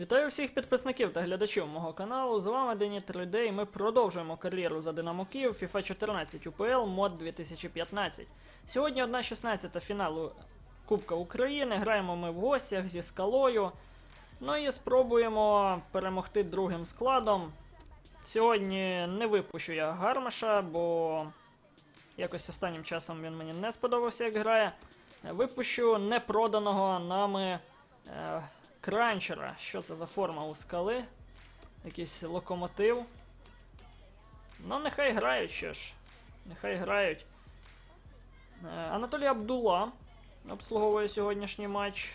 Вітаю всіх підписників та глядачів мого каналу. З вами Дені 3D і ми продовжуємо кар'єру за Динамо Київ FIFA 14 UPL мод 2015. Сьогодні 1-16 фіналу Кубка України. Граємо ми в гостях зі скалою. Ну і спробуємо перемогти другим складом. Сьогодні не випущу я Гармаша, бо якось останнім часом він мені не сподобався, як грає. Випущу непроданого нами е, кранчера. Що це за форма у скали? Якийсь локомотив. Ну, нехай грають що ж. Нехай грають. Е, Анатолій Абдула обслуговує сьогоднішній матч.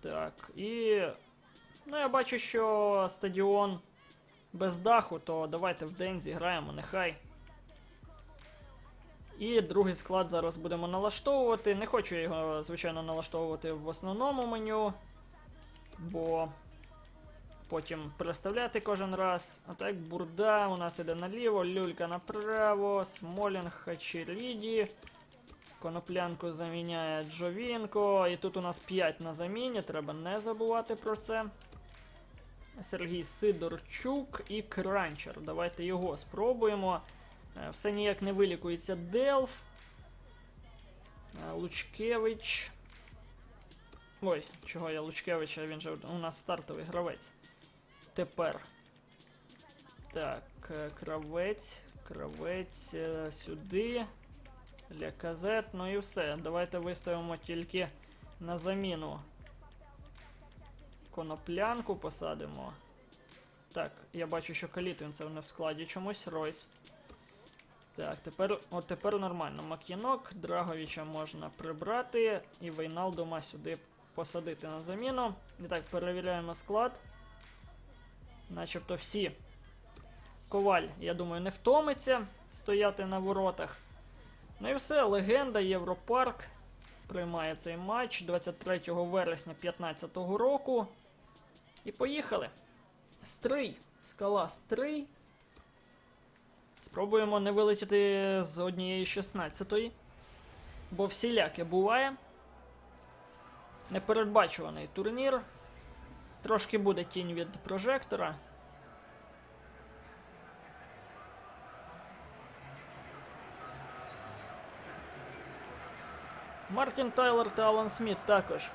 Так, і. Ну, я бачу, що стадіон без даху, то давайте в день зіграємо, нехай. І другий склад зараз будемо налаштовувати. Не хочу його, звичайно, налаштовувати в основному меню, бо потім переставляти кожен раз. А так, бурда у нас іде наліво, люлька направо, Смолінг Хачеріді. Коноплянку заміняє Джовінко. І тут у нас 5 на заміні, треба не забувати про це. Сергій Сидорчук і Кранчер. Давайте його спробуємо. Е, Все ніяк не вилікується Делф. Е, Лучкевич. Ой, чого я Лучкевича, він же у нас стартовий гравець. Тепер. Так, е, кравець. Кравець е, сюди. Ляказет, ну і все. Давайте виставимо тільки на заміну. Коноплянку посадимо. Так, я бачу, що Калітвінцев не в складі чомусь. Ройс. Так, тепер, от тепер нормально. Мак'янок, Драговича можна прибрати і Вейналдума сюди посадити на заміну. І так, перевіряємо склад. Начебто всі. Коваль, я думаю, не втомиться стояти на воротах. Ну і все, легенда Європарк приймає цей матч 23 вересня 2015 року. І поїхали. Стрий. Скала Стрий. Спробуємо не вилетіти з однієї 16-ї. Бо всіляке буває. Непередбачуваний турнір. Трошки буде тінь від прожектора. Мартін Тайлер та Алан Сміт також.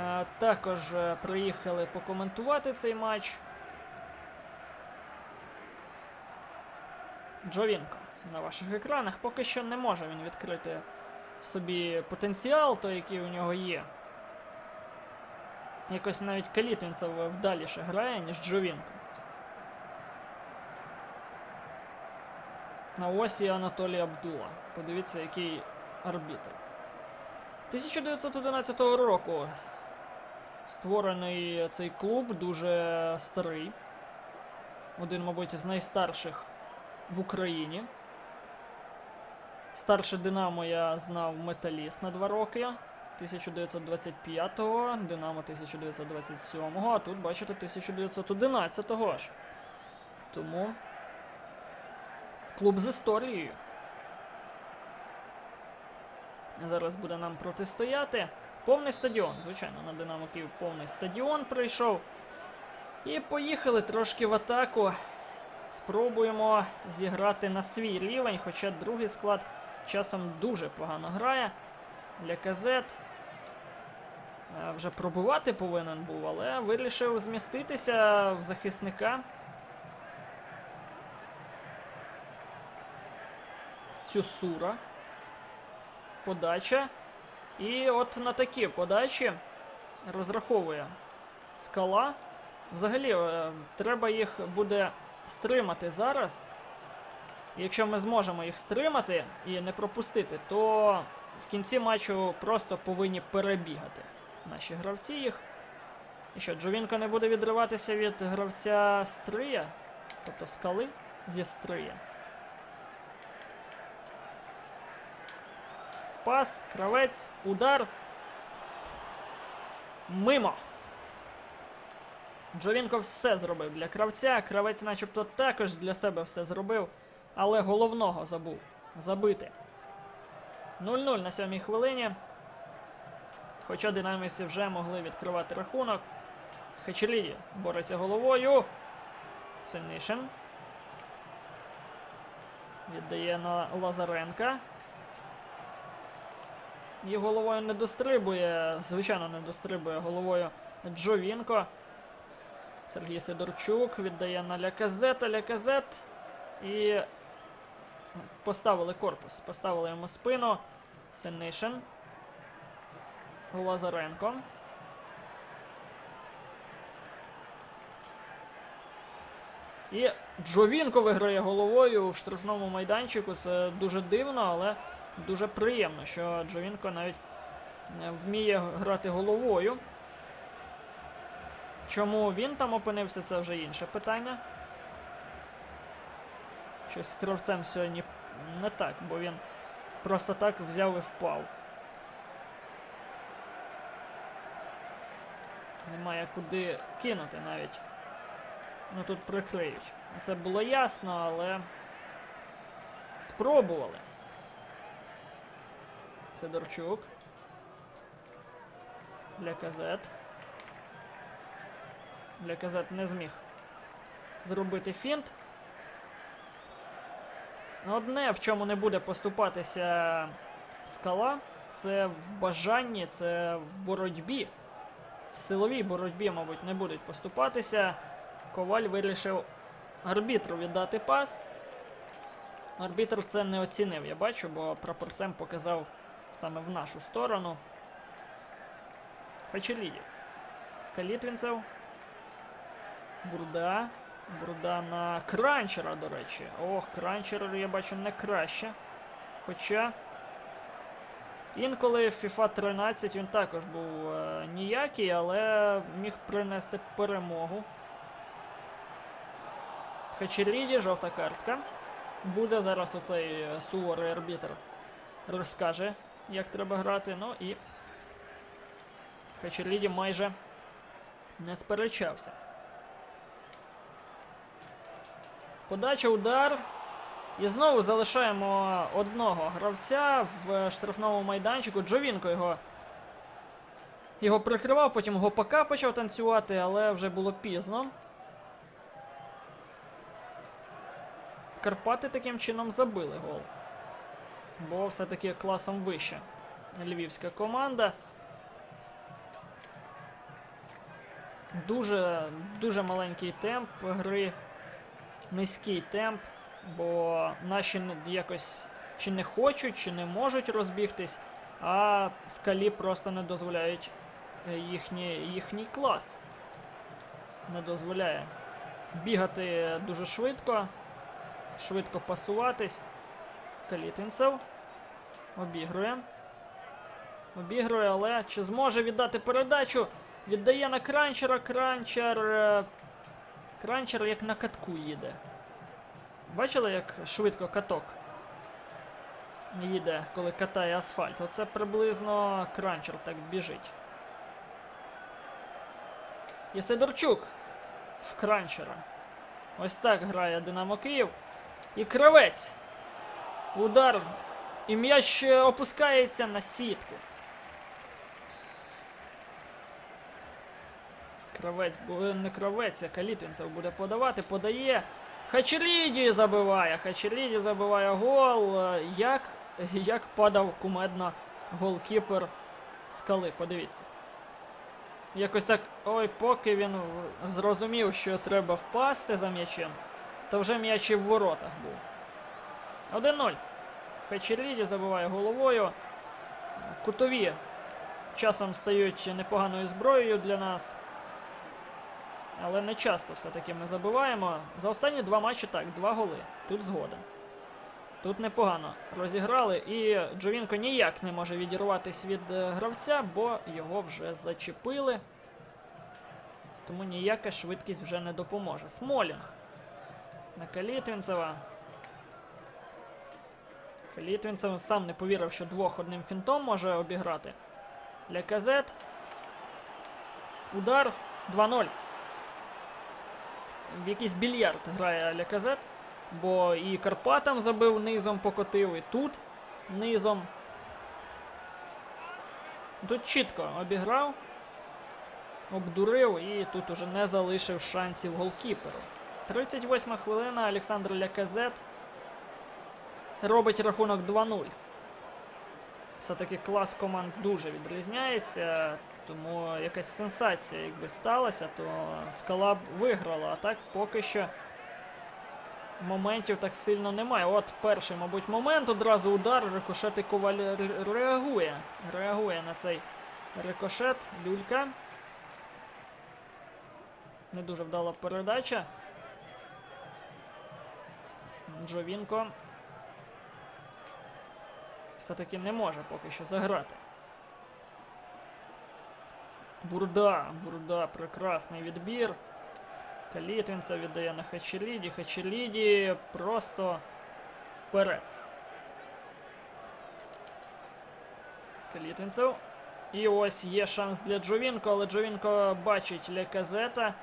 Е, також е, приїхали покоментувати цей матч. Джовінко на ваших екранах. Поки що не може він відкрити собі потенціал, той, який у нього є. Якось навіть Калітвінцев вдаліше грає, ніж Джовінко. На ось і Анатолій Абдула. Подивіться, який арбітр. 1911 року створений цей клуб, дуже старий. Один, мабуть, з найстарших в Україні. Старше Динамо я знав Металіст на два роки. 1925-го, Динамо 1927-го, а тут, бачите, 1911-го аж. Тому клуб з історією. Зараз буде нам протистояти. Повний стадіон, звичайно, на Динамо Київ повний стадіон прийшов. І поїхали трошки в атаку. Спробуємо зіграти на свій рівень, хоча другий склад часом дуже погано грає. Ляказет е, вже пробувати повинен був, але вирішив зміститися в захисника. Цюсура. Подача. І от на такі подачі розраховує скала. Взагалі, е, треба їх буде стримати зараз. Якщо ми зможемо їх стримати і не пропустити, то в кінці матчу просто повинні перебігати наші гравці їх. І що, Джовінко не буде відриватися від гравця Стрия, тобто скали зі Стрия. Пас, кравець, удар. Мимо. Джовінко все зробив для кравця. Кравець, начебто, також для себе все зробив, але головного забув забити. 0-0 на сьомій хвилині. Хоча динамівці вже могли відкривати рахунок. Хачеліді бореться головою. Синишин. Віддає на Лазаренка. І головою не дострибує, звичайно, не дострибує головою Джовінко. Сергій Сидорчук віддає на Ляказета. Ляказет. І поставили корпус. Поставили йому спину. Синишин. Лазаренко. І Джовінко виграє головою у штрафному майданчику. Це дуже дивно, але дуже приємно, що Джовінко навіть е, вміє грати головою. Чому він там опинився, це вже інше питання. Щось з кравцем сьогодні не так, бо він просто так взяв і впав. Немає куди кинути навіть. Ну тут прикриють. Це було ясно, але спробували. Сидорчук. Для казет. Для казет не зміг зробити фінт. Ну, Одне, в чому не буде поступатися скала, це в бажанні, це в боротьбі. В силовій боротьбі, мабуть, не будуть поступатися. Коваль вирішив арбітру віддати пас. Арбітр це не оцінив, я бачу, бо прапорцем показав саме в нашу сторону. Хачеліді. Калітвінцев. Бурда. Бурда на кранчера, до речі. Ох, кранчер, я бачу, не краще. Хоча. Інколи в FIFA 13 він також був е, ніякий, але міг принести перемогу. Хачеріді, жовта картка. Буде зараз оцей е, суворий арбітр розкаже, як треба грати. Ну і Хачеріді майже не сперечався. Подача, удар. І знову залишаємо одного гравця в штрафному майданчику. Джовінко його його прикривав, потім Гопака почав танцювати, але вже було пізно. Карпати таким чином забили гол. Бо все-таки класом вище. Львівська команда. Дуже, дуже маленький темп гри, низький темп, бо наші якось чи не хочуть, чи не можуть розбігтись, а скалі просто не дозволяють е, їхній, їхній клас. Не дозволяє бігати дуже швидко, швидко пасуватись. Калітвінцев обігрує. Обігрує, але чи зможе віддати передачу? Віддає на кранчера. Кранчер. Кранчер як на катку їде. Бачили, як швидко каток їде, коли катає асфальт? Оце приблизно кранчер так біжить. І Сидорчук в кранчера. Ось так грає Динамо Київ. І кравець. Удар. І м'яч е, опускається на сітку. Кравець, не кравець, а Калітвінцев буде подавати, подає. Хачеріді забиває. Хачеріді забиває гол. Е, Як, як падав кумедно голкіпер скали, подивіться. Якось так, ой, поки він зрозумів, що треба впасти за м'ячем, то вже м'яч і в воротах був. 1-0. Хачеріді забиває головою. Кутові часом стають непоганою зброєю для нас. Але не часто все-таки ми забиваємо. За останні два матчі так, два голи. Тут згоден. Тут непогано розіграли, і Джовінко ніяк не може відірватися від е, гравця, бо його вже зачепили. Тому ніяка швидкість вже не допоможе. Смолінг на Калітвінцева. Калітвінцев сам не повірив, що двох одним фінтом може обіграти. Ляказет. Удар 2-0. В якийсь більярд грає Ляказет, бо і Карпатам забив низом покотив, і тут низом. Тут чітко обіграв, обдурив і тут уже не залишив шансів голкіперу. 38 хвилина Олександр Ляказет робить рахунок 2-0. Все-таки клас команд дуже відрізняється, тому якась сенсація, якби сталася, то скала б виграла. А так поки що моментів так сильно немає. От перший, мабуть, момент. Одразу удар. Рикошет і коваль реагує. Реагує на цей рикошет. Люлька. Не дуже вдала передача. Джовінко все-таки не може поки що заграти. Бурда, Бурда, прекрасний відбір. Калітвінця віддає на Хачеліді. Хачеліді просто вперед. Калітвінцев. І ось є шанс для Джовінко, але Джовінко бачить Ляказета.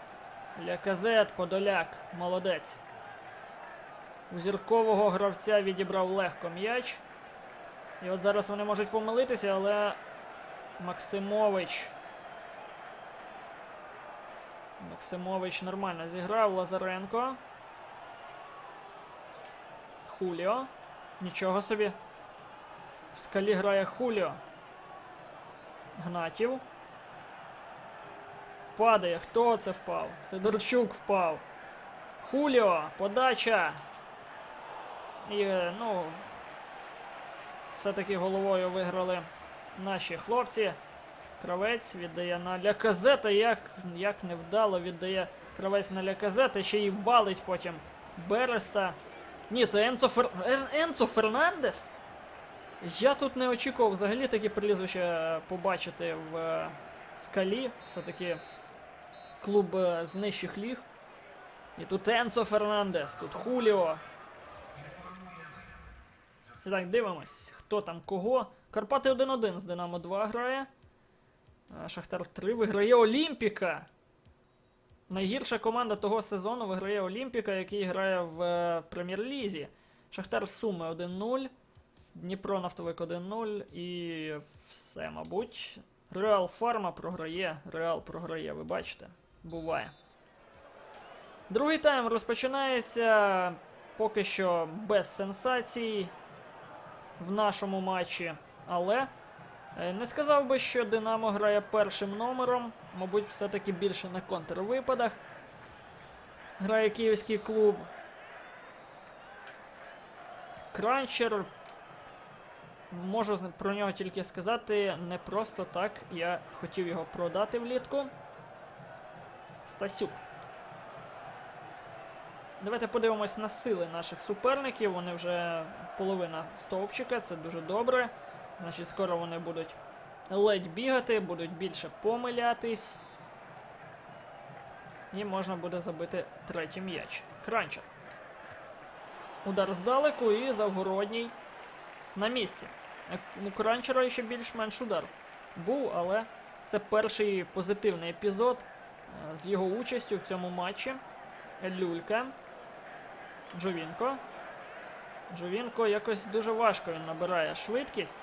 Ляказет, Подоляк, молодець. У зіркового гравця відібрав легко м'яч. І от зараз вони можуть помилитися, але Максимович. Максимович нормально зіграв. Лазаренко. Хуліо. Нічого собі. В скалі грає Хуліо. Гнатів. Падає. Хто це впав? Сидорчук впав. Хуліо. Подача. І, ну, все-таки головою виграли наші хлопці. Кравець віддає на Ляказета. Як, як невдало віддає кравець на Ляказета, ще й валить потім Береста. Ні, це Енцо, Фер... Енцо Фернандес. Я тут не очікував взагалі такі прізвища побачити в е, скалі. Все-таки клуб е, з нижчих ліг. І тут Енцо Фернандес, тут Хуліо. І так, дивимось, хто там кого. Карпати 1-1 з Динамо 2 грає. Шахтар 3 виграє Олімпіка. Найгірша команда того сезону виграє Олімпіка, який грає в е, прем'єр-лізі. Шахтар Суми 1-0. Дніпро Нафтовик 1-0. І все, мабуть. Реал Фарма програє. Реал програє, ви бачите? Буває. Другий тайм розпочинається поки що без сенсацій в нашому матчі. Але не сказав би, що Динамо грає першим номером. Мабуть, все-таки більше на контрвипадах. Грає київський клуб. Кранчер. Можу про нього тільки сказати не просто так. Я хотів його продати влітку. Стасюк. Давайте подивимось на сили наших суперників. Вони вже половина стовпчика, це дуже добре. Значить, скоро вони будуть ледь бігати, будуть більше помилятись. І можна буде забити третій м'яч. Кранчер. Удар здалеку і Завгородній на місці. У Кранчера ще більш-менш удар був, але це перший позитивний епізод е, з його участю в цьому матчі. Люлька. Джовінко. Джовінко якось дуже важко він набирає швидкість.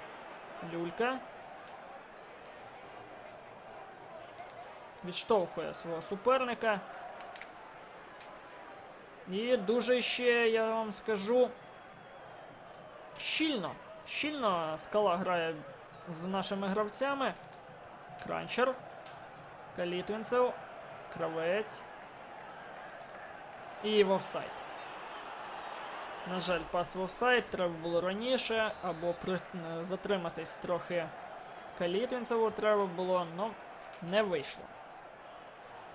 Люлька. Відштовхує свого суперника. І дуже ще, я вам скажу, щільно. Щільно скала грає з нашими гравцями. Кранчер. Калітвінцев. Кравець. І в офсайд. На жаль, пас в офсайд треба було раніше, або при... е, затриматись трохи Калітвінцеву треба було, але не вийшло.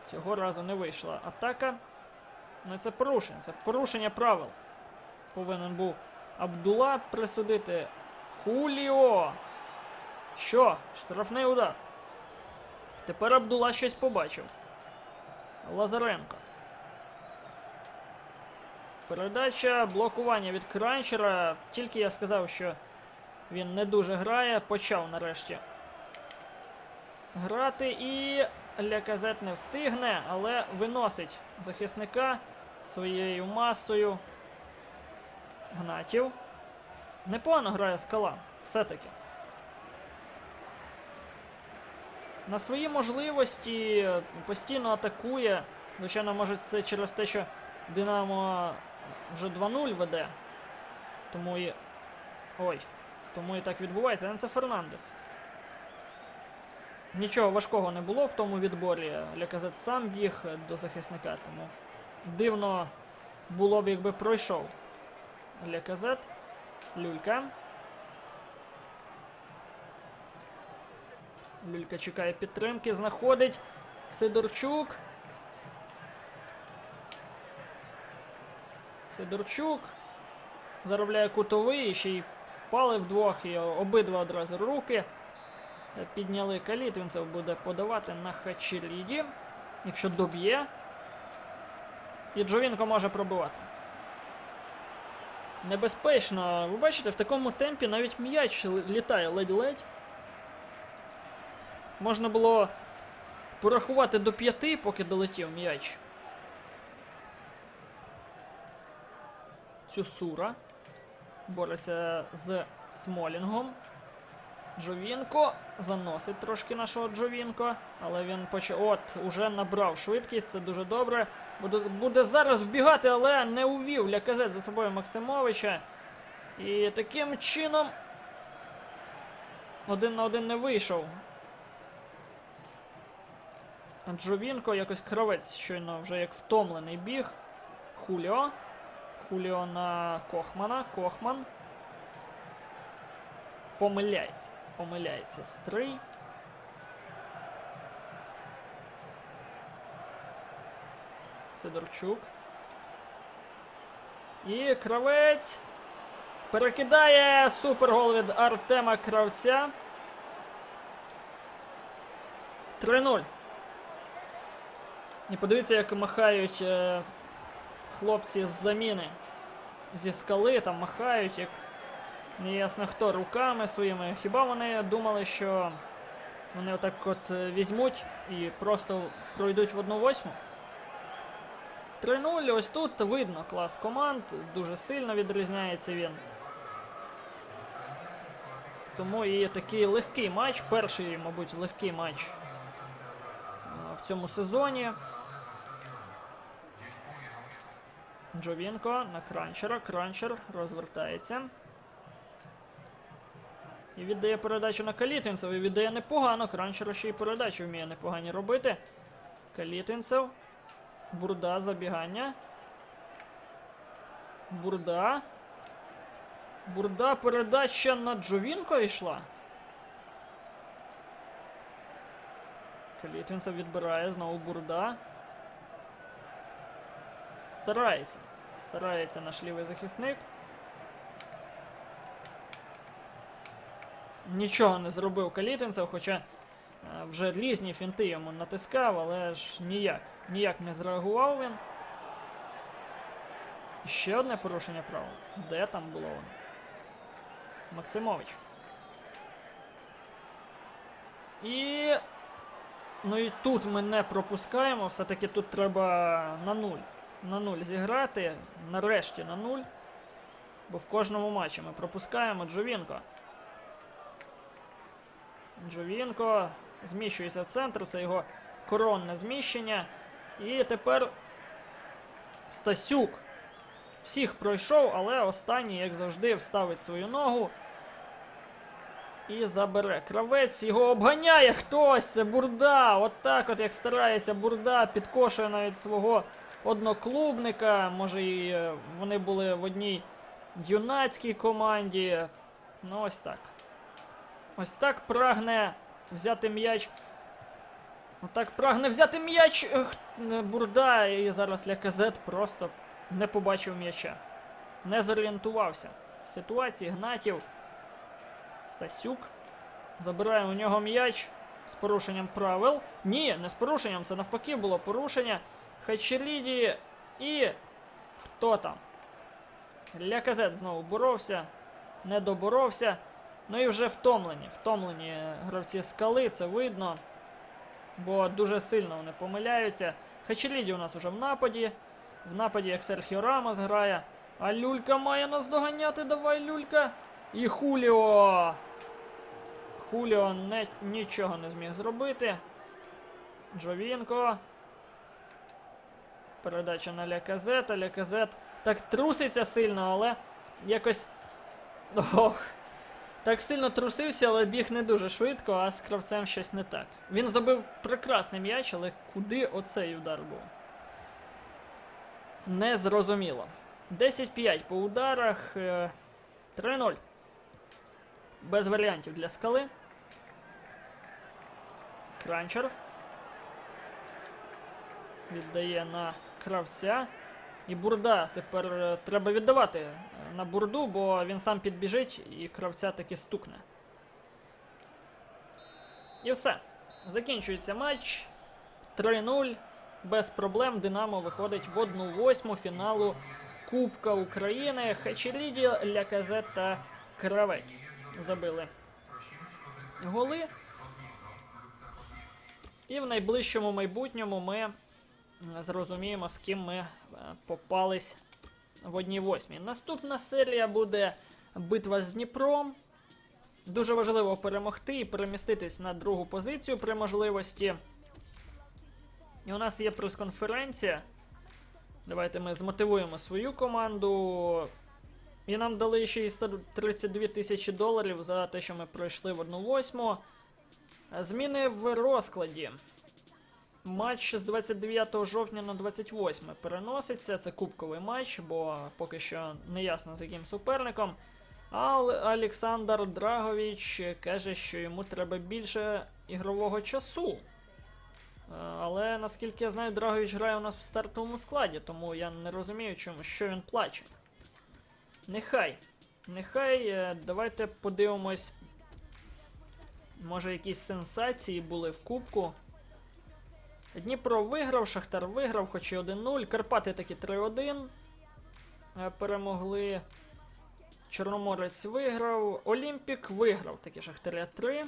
Цього разу не вийшла атака. Ну це порушення, це порушення правил. Повинен був Абдула присудити Хуліо. Що? Штрафний удар. Тепер Абдула щось побачив. Лазаренко. Передача блокування від кранчера. Тільки я сказав, що він не дуже грає. Почав нарешті грати і Ляказет не встигне, але виносить захисника своєю масою. Гнатів. Непогано грає скала. Все-таки. на свої можливості постійно атакує. Звичайно, може це через те, що Динамо вже 2-0 веде. Тому і. Ой. Тому і так відбувається. Енце Фернандес. Нічого важкого не було в тому відборі. Ляказет сам біг до захисника, тому дивно було б, якби пройшов. Ляказет. Люлька. Люлька чекає підтримки, знаходить Сидорчук. Сидорчук заробляє кутовий, і ще й впали вдвох, і обидва одразу руки. Підняли каліт, він це буде подавати на Хачеріді. Якщо доб'є. І Джовінко може пробивати. Небезпечно. Ви бачите, в такому темпі навіть м'яч літає ледь-ледь. Можна було порахувати до п'яти, поки долетів м'яч. Цюсура. Бореться з Смолінгом. Джовінко заносить трошки нашого Джовінко, але він почав. От, уже набрав швидкість, це дуже добре. Буде, буде зараз вбігати, але не увів Ляказет за собою Максимовича. І таким чином один на один не вийшов. Джовінко якось кравець щойно вже як втомлений біг. Хуліо. Хуліо на Кохмана. Кохман. Помиляється. Помиляється Стрий. Сидорчук. І кравець. Перекидає супергол від Артема Кравця. 3-0. І подивіться, як махають е, хлопці з заміни. Зі скали там махають, як неясно хто руками своїми. Хіба вони думали, що вони отак от е, візьмуть і просто пройдуть в одну восьму? 3-0, ось тут видно клас команд, дуже сильно відрізняється він. Тому і такий легкий матч, перший, мабуть, легкий матч е, в цьому сезоні. Джовінко на кранчера. Кранчер розвертається. І віддає передачу на Калітинцев. І віддає непогано. Кранчер ще й передачу вміє непогані робити. Калітинцев. Бурда забігання. Бурда. Бурда передача на Джовінко йшла. Калітвінцев відбирає, знову бурда. Старається. Старається наш лівий захисник. Нічого не зробив Калітвінцев, хоча е, вже різні фінти йому натискав, але ж ніяк. Ніяк не зреагував він. Ще одне порушення правил. Де там було воно? Максимович. І. Ну і тут ми не пропускаємо. Все-таки тут треба на нуль. На нуль зіграти. Нарешті на нуль. Бо в кожному матчі ми пропускаємо Джовінко. Джовінко зміщується в центр. Це його коронне зміщення. І тепер Стасюк. Всіх пройшов, але останній, як завжди, вставить свою ногу. І забере. Кравець його обганяє хтось. Це бурда. От так от як старається бурда, підкошує навіть свого одноклубника. Може, і е, вони були в одній юнацькій команді. Ну, ось так. Ось так прагне взяти м'яч. Отак прагне взяти м'яч ех, е, Бурда, і зараз Ляказет просто не побачив м'яча. Не зорієнтувався в ситуації. Гнатів. Стасюк. Забирає у нього м'яч з порушенням правил. Ні, не з порушенням, це навпаки було порушення. Хачеліді і. Хто там? Ляказет знову боровся. Не доборовся. Ну і вже втомлені. Втомлені гравці скали, це видно. Бо дуже сильно вони помиляються. Хачеліді у нас уже в нападі. В нападі як Серхіо Рамос грає. А Люлька має нас доганяти. Давай, Люлька. І Хуліо. Хуліо не, нічого не зміг зробити. Джовінко. Передача на Ляказета. Ляказет так труситься сильно, але якось. Ох. Так сильно трусився, але біг не дуже швидко, а з кравцем щось не так. Він забив прекрасний м'яч, але куди оцей удар був? Незрозуміло. 10-5 по ударах. е, 3-0. Без варіантів для скали. Кранчер. Віддає на кравця. І бурда. Тепер е, треба віддавати е, на бурду, бо він сам підбіжить і кравця таки стукне. І все. Закінчується матч. 3-0. Без проблем Динамо виходить в 1-8 фіналу Кубка України. Хачеріді, Ляказет та Кравець забили голи. І в найближчому майбутньому ми зрозуміємо, з ким ми е, попались в одній восьмій. Наступна серія буде битва з Дніпром. Дуже важливо перемогти і переміститись на другу позицію при можливості. І у нас є прес-конференція. Давайте ми змотивуємо свою команду. І нам дали ще й 132 тисячі доларів за те, що ми пройшли в 1-8. Зміни в розкладі. Матч з 29 жовтня на 28 переноситься. Це кубковий матч, бо поки що не ясно з яким суперником. А Олександр Драгович каже, що йому треба більше ігрового часу. Е, Але наскільки я знаю, Драгович грає у нас в стартовому складі, тому я не розумію, чому що він плаче. Нехай. Нехай. е, Давайте подивимось. Може, якісь сенсації були в кубку. Дніпро виграв, Шахтар виграв, хоч і 1-0. Карпати таки 3-1. е, Перемогли. Чорноморець виграв. Олімпік виграв таки Шахтаря 3.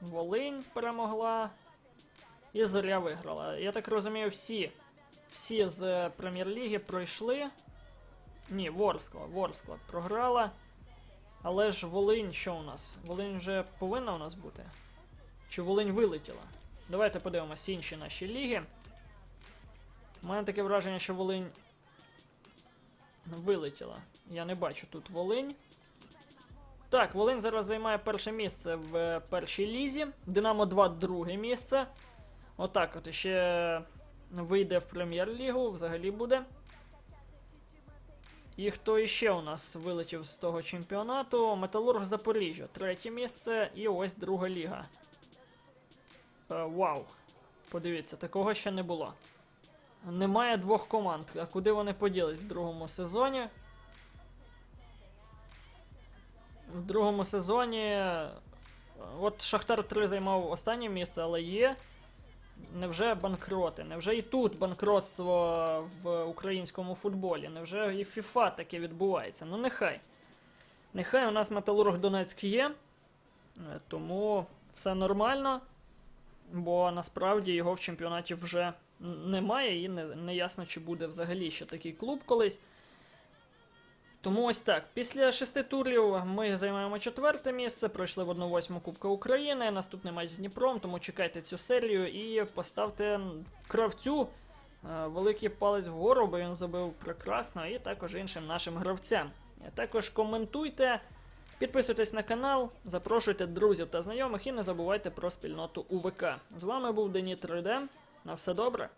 Волинь перемогла. І Зоря виграла. Я так розумію, всі. Всі з прем'єр-ліги пройшли. Ні, Ворскла. Ворскла програла. Але ж Волинь, що у нас? Волинь вже повинна у нас бути? Чи Волинь вилетіла? Давайте подивимося інші наші ліги. У мене таке враження, що Волинь вилетіла. Я не бачу тут Волинь. Так, Волинь зараз займає перше місце в е, першій лізі. Динамо 2 друге місце. Отак от ще вийде в прем'єр-лігу, взагалі буде. І хто іще у нас вилетів з того чемпіонату? Металург Запоріжжя, третє місце, і ось друга ліга. Е, вау. Подивіться, такого ще не було. Немає двох команд. А куди вони поділись в другому сезоні? В другому сезоні. е, От Шахтар 3 займав останнє місце, але є. Невже банкроти? Невже і тут банкротство в українському футболі? Невже і ФІФА таке відбувається? Ну нехай. Нехай у нас Металург Донецьк є, е, тому все нормально, бо насправді його в чемпіонаті вже немає і не, не ясно, чи буде взагалі ще такий клуб колись. Тому ось так. Після шести турів ми займаємо четверте місце. Пройшли в 1-8 Кубка України. Наступний матч з Дніпром, тому чекайте цю серію і поставте кравцю е, великий палець вгору, бо він забив прекрасно, і також іншим нашим гравцям. Також коментуйте, підписуйтесь на канал, запрошуйте друзів та знайомих і не забувайте про спільноту УВК. З вами був Дені 3D. На все добре.